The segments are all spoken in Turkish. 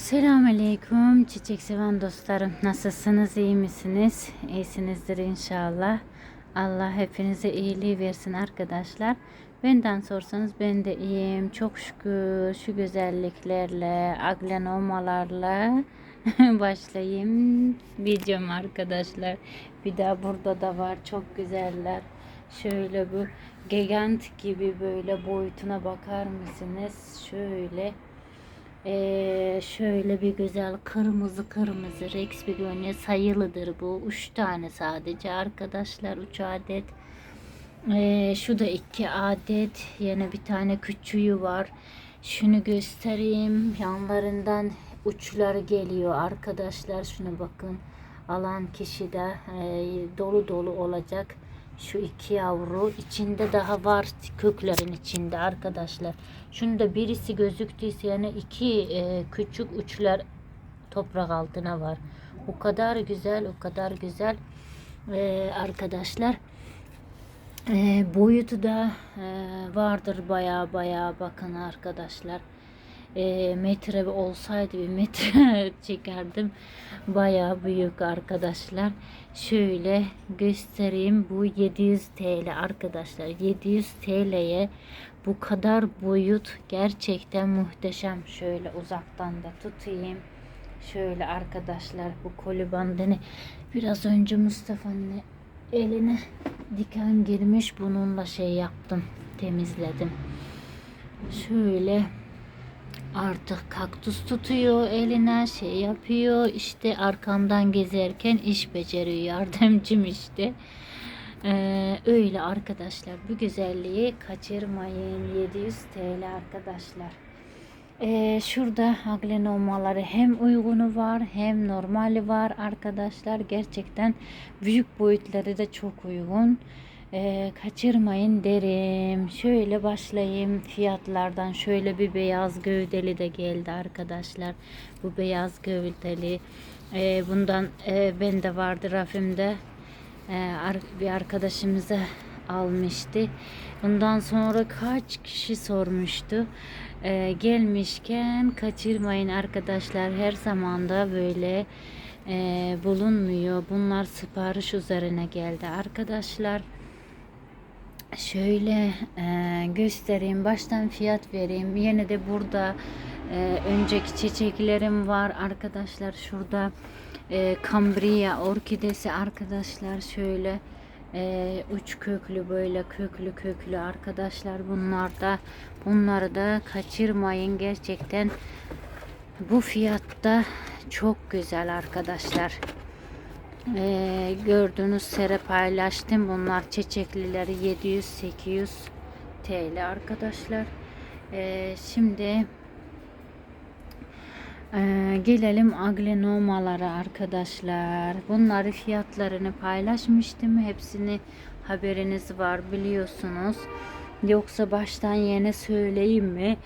Selamünaleyküm çiçek seven dostlarım. Nasılsınız? iyi misiniz? İyisinizdir inşallah. Allah hepinize iyiliği versin arkadaşlar. Benden sorsanız ben de iyiyim. Çok şükür şu güzelliklerle, aglenomalarla başlayayım videom arkadaşlar. Bir daha burada da var. Çok güzeller. Şöyle bu gigant gibi böyle boyutuna bakar mısınız? Şöyle ee, şöyle bir güzel kırmızı kırmızı Rex begonya sayılıdır bu. Üç tane sadece arkadaşlar. Üç adet. Ee, şu da iki adet. Yine bir tane küçüğü var. Şunu göstereyim. Yanlarından uçları geliyor arkadaşlar. Şuna bakın. Alan kişi de e, dolu dolu olacak. Şu iki yavru içinde daha var köklerin içinde arkadaşlar. Şunda birisi gözüktüyse yani iki e, küçük uçlar toprak altına var. O kadar güzel, o kadar güzel e, arkadaşlar. E, boyutu da e, vardır baya baya bakın arkadaşlar. E, metre olsaydı bir metre çekerdim. Baya büyük arkadaşlar. Şöyle göstereyim. Bu 700 TL arkadaşlar. 700 TL'ye bu kadar boyut gerçekten muhteşem. Şöyle uzaktan da tutayım. Şöyle arkadaşlar bu koli bandını biraz önce Mustafa'nın eline diken girmiş. Bununla şey yaptım. Temizledim. Şöyle artık kaktüs tutuyor eline şey yapıyor. İşte arkamdan gezerken iş beceriyor. Yardımcım işte. Ee, öyle arkadaşlar. Bu güzelliği kaçırmayın. 700 TL arkadaşlar. Ee, şurada aglenomaları hem uygunu var hem normali var. Arkadaşlar gerçekten büyük boyutları da çok uygun ee, kaçırmayın derim. Şöyle başlayayım fiyatlardan. Şöyle bir beyaz gövdeli de geldi arkadaşlar. Bu beyaz gövdeli. Ee, bundan e, bende vardı rafimde. Ar- bir arkadaşımıza almıştı. Bundan sonra kaç kişi sormuştu. Ee, gelmişken kaçırmayın arkadaşlar. Her zamanda böyle e, bulunmuyor. Bunlar sipariş üzerine geldi arkadaşlar. Şöyle e, göstereyim. Baştan fiyat vereyim. Yine de burada e, önceki çiçeklerim var arkadaşlar. Şurada e, Cambria orkidesi arkadaşlar. Şöyle e, uç köklü böyle köklü köklü arkadaşlar. Bunlar da bunları da kaçırmayın. Gerçekten bu fiyatta çok güzel arkadaşlar. Ee, gördüğünüz sere paylaştım. Bunlar çiçeklileri 700-800 TL arkadaşlar. Ee, şimdi e, gelelim aglenomalara arkadaşlar. Bunları fiyatlarını paylaşmıştım. Hepsini haberiniz var biliyorsunuz. Yoksa baştan yine söyleyeyim mi?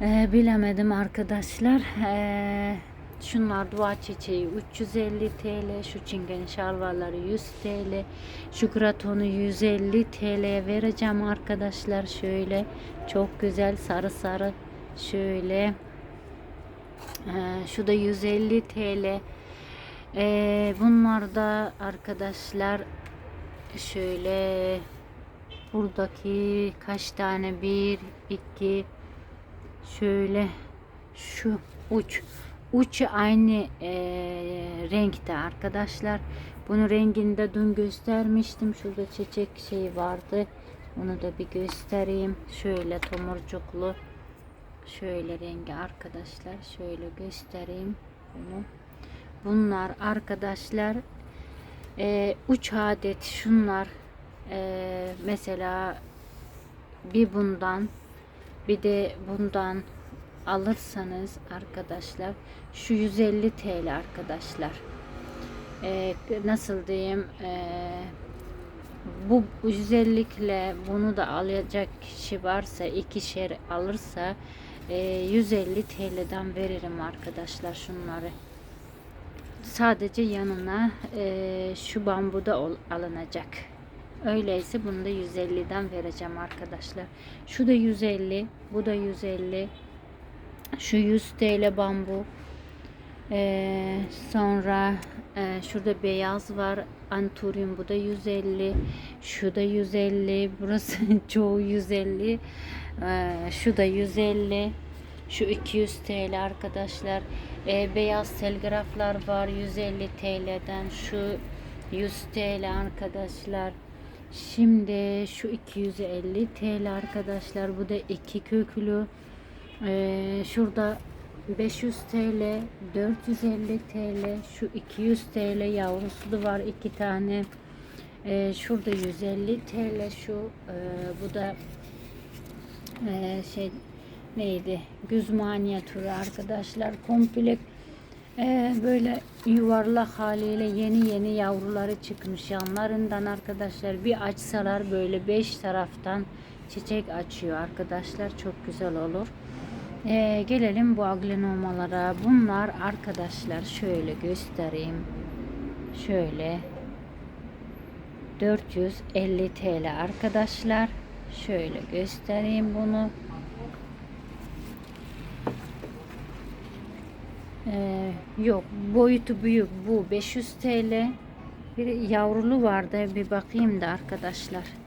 Ee, bilemedim arkadaşlar. Ee, Şunlar dua çiçeği 350 TL, şu çingene şalvarları 100 TL, şu gratonu 150 TL vereceğim arkadaşlar. Şöyle çok güzel sarı sarı şöyle. Ee, şu da 150 TL. Ee, bunlar da arkadaşlar şöyle buradaki kaç tane bir iki şöyle şu uç uçu aynı e, renkte arkadaşlar. Bunu renginde dün göstermiştim. Şurada çiçek şey vardı. Onu da bir göstereyim. Şöyle tomurcuklu. Şöyle rengi arkadaşlar. Şöyle göstereyim. Bunu. Bunlar arkadaşlar e, uç adet şunlar e, mesela bir bundan bir de bundan alırsanız arkadaşlar şu 150 TL arkadaşlar. Ee, nasıl diyeyim? Ee, bu 150 ile bunu da alacak kişi varsa ikişer alırsa e, 150 TL'den veririm arkadaşlar şunları. Sadece yanına e, şu bambuda ol, alınacak. Öyleyse bunu da 150'den vereceğim arkadaşlar. Şu da 150, bu da 150, şu 100 TL bambu Ee, sonra e, şurada beyaz var. Anturin bu da 150. Şu da 150. Burası çoğu 150. Ee, şu da 150. Şu 200 TL arkadaşlar. Ee, beyaz telgraflar var 150 TL'den. Şu 100 TL arkadaşlar. Şimdi şu 250 TL arkadaşlar. Bu da iki köklü. Ee, şurada 500 TL, 450 TL, şu 200 TL yavrusu da var iki tane. Ee, şurada 150 TL şu e, bu da e, şey neydi? Güz manyatürü arkadaşlar. Komple e, böyle yuvarlak haliyle yeni yeni yavruları çıkmış yanlarından arkadaşlar. Bir açsalar böyle beş taraftan çiçek açıyor arkadaşlar. Çok güzel olur. Ee, gelelim bu aglenomalara. Bunlar arkadaşlar şöyle göstereyim. Şöyle 450 TL arkadaşlar. Şöyle göstereyim bunu. Ee, yok boyutu büyük bu 500 TL. Bir yavrulu vardı bir bakayım da arkadaşlar.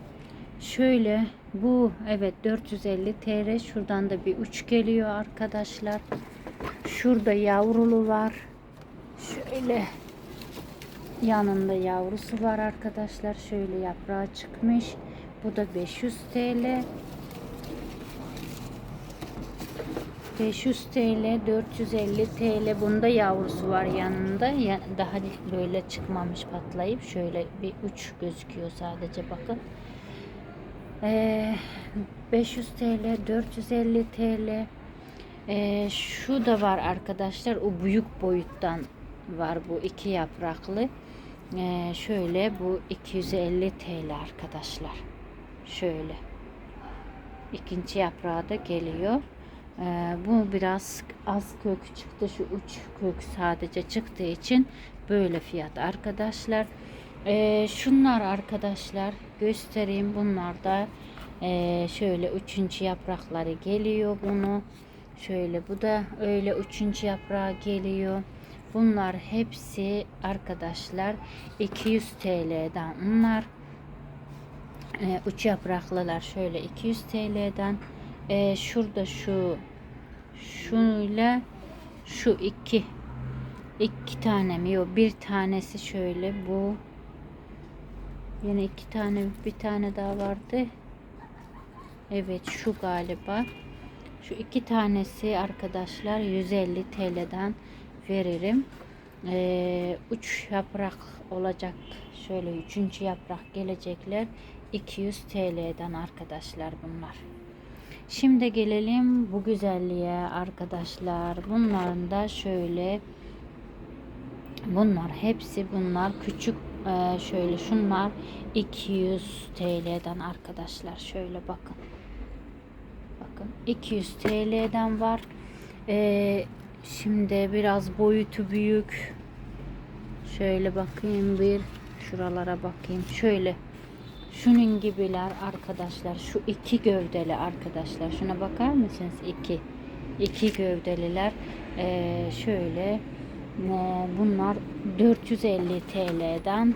Şöyle bu evet 450 TL. Şuradan da bir uç geliyor arkadaşlar. Şurada yavrulu var. Şöyle yanında yavrusu var arkadaşlar. Şöyle yaprağı çıkmış. Bu da 500 TL. 500 TL, 450 TL. Bunda yavrusu var yanında. Ya, daha böyle çıkmamış patlayıp şöyle bir uç gözüküyor sadece bakın. Ee, 500 TL, 450 TL. Ee, şu da var arkadaşlar. O büyük boyuttan var bu iki yapraklı. Ee, şöyle bu 250 TL arkadaşlar. Şöyle. İkinci yaprağı da geliyor. Ee, bu biraz az kök çıktı. Şu uç kök sadece çıktığı için böyle fiyat arkadaşlar. Ee, şunlar arkadaşlar göstereyim. Bunlar da e, şöyle üçüncü yaprakları geliyor bunu. Şöyle bu da öyle üçüncü yaprağı geliyor. Bunlar hepsi arkadaşlar 200 TL'den. Bunlar e, uç yapraklılar şöyle 200 TL'den. E, şurada şu şuyla şu iki iki tane mi yok bir tanesi şöyle bu yine iki tane bir tane daha vardı. Evet şu galiba. Şu iki tanesi arkadaşlar 150 TL'den veririm. Ee, uç yaprak olacak. Şöyle üçüncü yaprak gelecekler. 200 TL'den arkadaşlar bunlar. Şimdi gelelim bu güzelliğe arkadaşlar. Bunların da şöyle bunlar hepsi bunlar küçük e, şöyle şunlar 200 TL'den arkadaşlar. Şöyle bakın. Bakın 200 TL'den var. E, şimdi biraz boyutu büyük. Şöyle bakayım bir şuralara bakayım. Şöyle Şunun gibiler arkadaşlar. Şu iki gövdeli arkadaşlar. Şuna bakar mısınız? İki. İki gövdeliler. Ee, şöyle bunlar 450 TL'den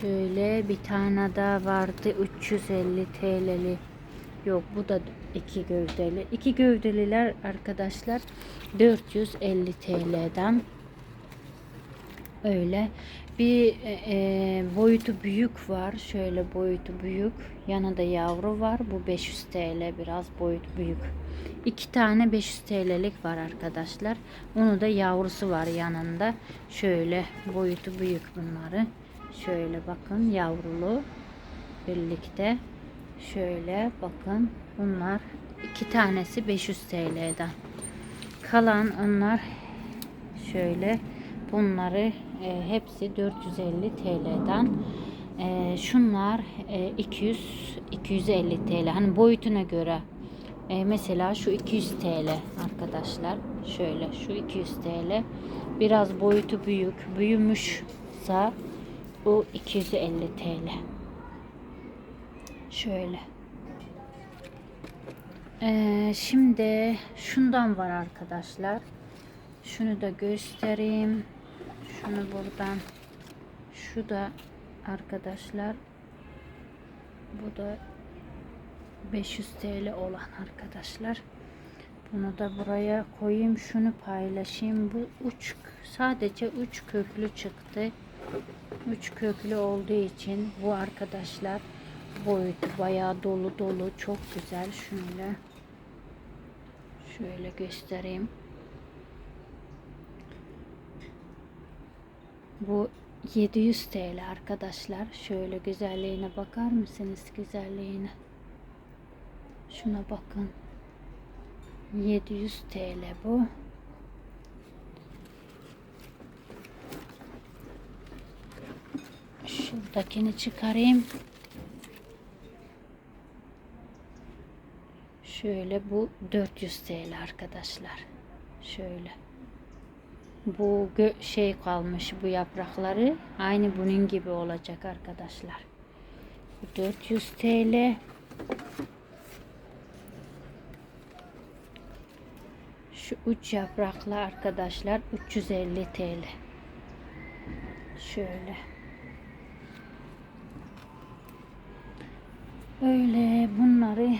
şöyle bir tane daha vardı 350 TL'li yok bu da iki gövdeli. İki gövdeliler arkadaşlar 450 TL'den öyle bir e, e, boyutu büyük var. Şöyle boyutu büyük. Yanında yavru var. Bu 500 TL biraz boyut büyük. İki tane 500 TL'lik var arkadaşlar. Onu da yavrusu var yanında. Şöyle boyutu büyük bunları. Şöyle bakın yavrulu birlikte. Şöyle bakın bunlar iki tanesi 500 TL'den. Kalan onlar şöyle bunları e, hepsi 450 TL'den. E, şunlar e, 200 250 TL. Hani boyutuna göre. E, mesela şu 200 TL arkadaşlar. Şöyle şu 200 TL. Biraz boyutu büyük. Büyümüşse bu 250 TL. Şöyle. Ee, şimdi şundan var arkadaşlar. Şunu da göstereyim. Şunu buradan. Şu da arkadaşlar. Bu da 500 TL olan arkadaşlar. Bunu da buraya koyayım. Şunu paylaşayım. Bu uç sadece üç köklü çıktı. Üç köklü olduğu için bu arkadaşlar boyutu bayağı dolu dolu çok güzel. Şöyle şöyle göstereyim. Bu 700 TL arkadaşlar. Şöyle güzelliğine bakar mısınız güzelliğine? Şuna bakın. 700 TL bu. Şuradakini çıkarayım. Şöyle bu 400 TL arkadaşlar. Şöyle. Bu şey kalmış bu yaprakları aynı bunun gibi olacak arkadaşlar. Bu 400 TL. Şu uç yapraklı arkadaşlar 350 TL. Şöyle. Öyle bunları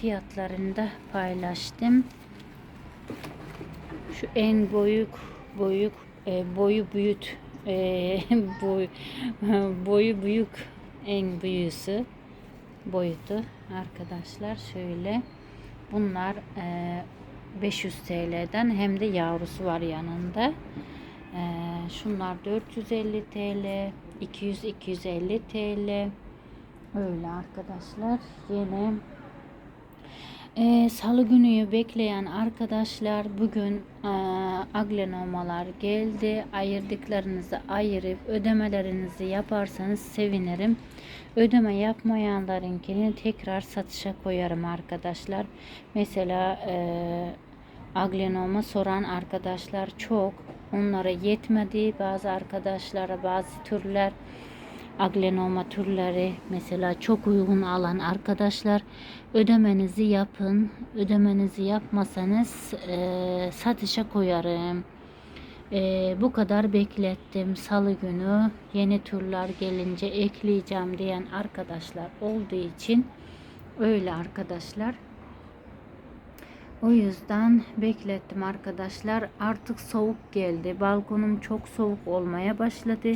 fiyatlarında paylaştım. Şu en büyük boyuk e, boyu büyüt e, boy, boyu büyük en büyüğüsü boyutu. Arkadaşlar şöyle bunlar e, 500 TL'den hem de yavrusu var yanında. E, şunlar 450 TL 200 250 TL öyle arkadaşlar. Yine ee, Salı günü bekleyen arkadaşlar bugün e, aglenomalar geldi. Ayırdıklarınızı ayırıp ödemelerinizi yaparsanız sevinirim. Ödeme yapmayanlarınkini tekrar satışa koyarım arkadaşlar. Mesela e, aglenoma soran arkadaşlar çok. Onlara yetmedi. Bazı arkadaşlara bazı türler aglenoma türleri mesela çok uygun alan arkadaşlar ödemenizi yapın. Ödemenizi yapmasanız e, satışa koyarım. E, bu kadar beklettim. Salı günü yeni türler gelince ekleyeceğim diyen arkadaşlar olduğu için öyle arkadaşlar. O yüzden beklettim arkadaşlar. Artık soğuk geldi. Balkonum çok soğuk olmaya başladı.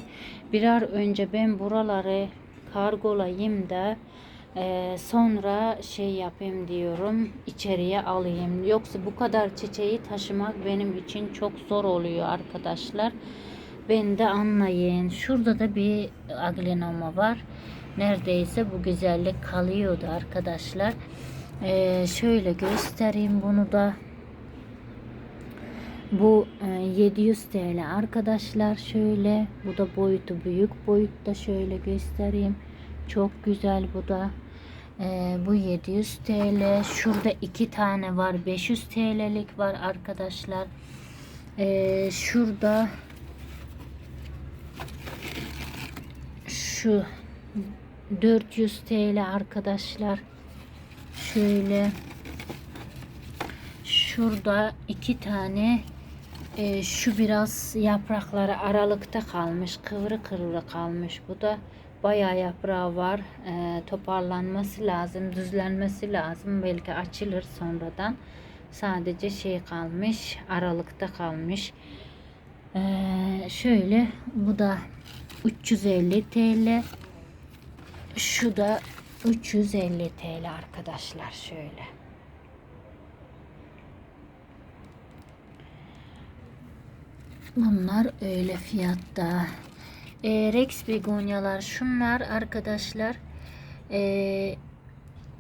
Birer önce ben buraları kargolayayım da e, sonra şey yapayım diyorum. içeriye alayım. Yoksa bu kadar çiçeği taşımak benim için çok zor oluyor arkadaşlar. Ben de anlayın. Şurada da bir aglenoma var. Neredeyse bu güzellik kalıyordu arkadaşlar. Ee, şöyle göstereyim bunu da. Bu e, 700 TL arkadaşlar şöyle. Bu da boyutu büyük boyutta şöyle göstereyim. Çok güzel bu da. Ee, bu 700 TL. Şurada iki tane var. 500 TL'lik var arkadaşlar. Ee, şurada şu 400 TL arkadaşlar. Şöyle şurada iki tane e, şu biraz yaprakları aralıkta kalmış. Kıvrı kıvrı kalmış. Bu da bayağı yaprağı var. E, toparlanması lazım. Düzlenmesi lazım. Belki açılır sonradan. Sadece şey kalmış. Aralıkta kalmış. E, şöyle bu da 350 TL. Şu da 350 TL arkadaşlar şöyle. Bunlar öyle fiyatta. E, Rex begonyalar şunlar arkadaşlar. E,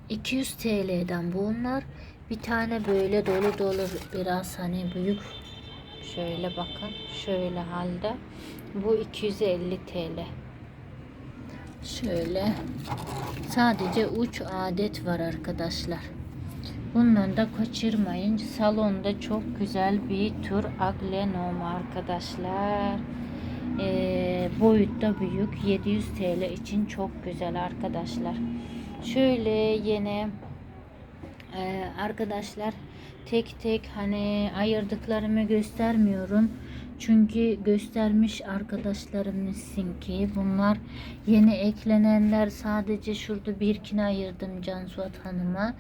200 TL'den bunlar. Bir tane böyle dolu dolu biraz hani büyük şöyle bakın şöyle halde. Bu 250 TL. Şöyle sadece uç adet var arkadaşlar. Bundan da kaçırmayın. Salonda çok güzel bir tür aglenoma arkadaşlar. Ee, boyutta büyük 700 TL için çok güzel arkadaşlar. Şöyle yine e, arkadaşlar tek tek hani ayırdıklarımı göstermiyorum. Çünkü göstermiş arkadaşlarım bilsin ki bunlar yeni eklenenler sadece şurada birkini ayırdım Cansuat Hanım'a.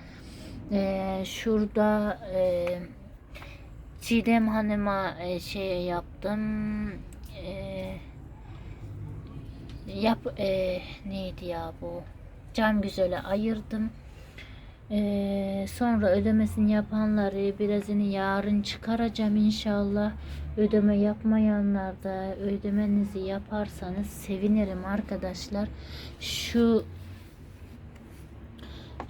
Ee, şurada e, Çiğdem Hanım'a e, şey yaptım. E, yap e, neydi ya bu? Can Güzel'e ayırdım. E, sonra ödemesini yapanları birazını yarın çıkaracağım inşallah. Ödeme yapmayanlar da ödemenizi yaparsanız sevinirim arkadaşlar. Şu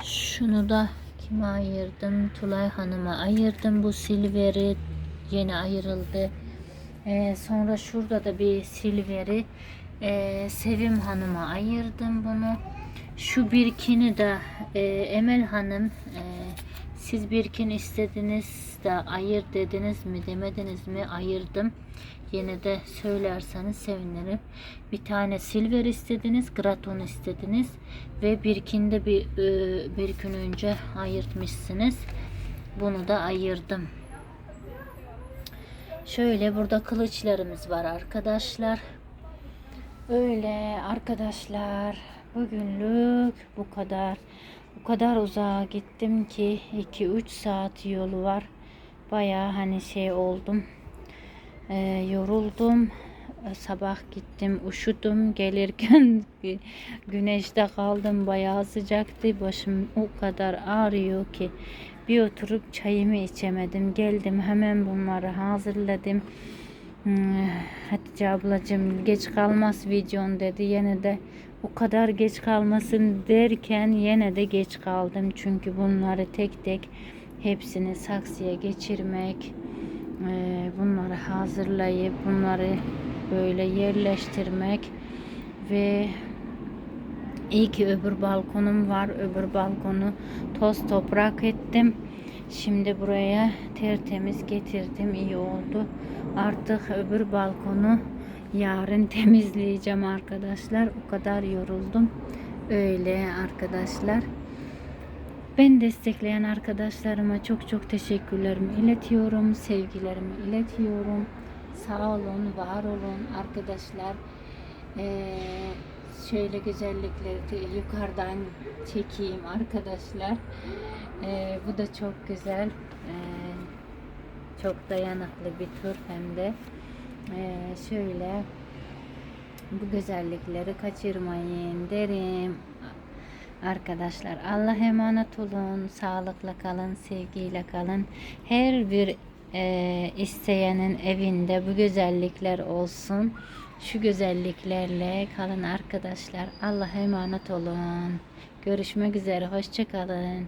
şunu da kime ayırdım? Tulay Hanım'a ayırdım. Bu silveri yeni ayrıldı. Ee, sonra şurada da bir silveri ee, Sevim Hanım'a ayırdım bunu. Şu birkini de e, Emel Hanım e, siz birkin istediniz de ayır dediniz mi demediniz mi ayırdım. Yine de söylerseniz sevinirim. Bir tane silver istediniz, graton istediniz ve birkinde bir e, bir gün önce ayırtmışsınız. Bunu da ayırdım. Şöyle burada kılıçlarımız var arkadaşlar. Öyle arkadaşlar. Bugünlük bu kadar. Bu kadar uzağa gittim ki 2-3 saat yolu var. Baya hani şey oldum. Ee, yoruldum. Ee, Sabah gittim, üşüdüm. Gelirken güneşte kaldım. Bayağı sıcaktı. Başım o kadar ağrıyor ki. Bir oturup çayımı içemedim. Geldim hemen bunları hazırladım. Hmm, Hatice ablacığım geç kalmaz videon dedi. Yine de o kadar geç kalmasın derken yine de geç kaldım. Çünkü bunları tek tek hepsini saksıya geçirmek, e, bunları hazırlayıp bunları böyle yerleştirmek ve iyi ki öbür balkonum var. Öbür balkonu toz toprak ettim. Şimdi buraya tertemiz getirdim. iyi oldu. Artık öbür balkonu yarın temizleyeceğim arkadaşlar. O kadar yoruldum. Öyle arkadaşlar. Ben destekleyen arkadaşlarıma çok çok teşekkürlerimi iletiyorum. Sevgilerimi iletiyorum. Sağ olun, var olun arkadaşlar. Ee, şöyle güzellikleri de yukarıdan çekeyim arkadaşlar. Ee, bu da çok güzel. Ee, çok dayanıklı bir tür hem de. Ee, şöyle bu güzellikleri kaçırmayın derim. Arkadaşlar Allah emanet olun. Sağlıkla kalın, sevgiyle kalın. Her bir e, isteyenin evinde bu güzellikler olsun. Şu güzelliklerle kalın arkadaşlar. Allah emanet olun. Görüşmek üzere. Hoşçakalın.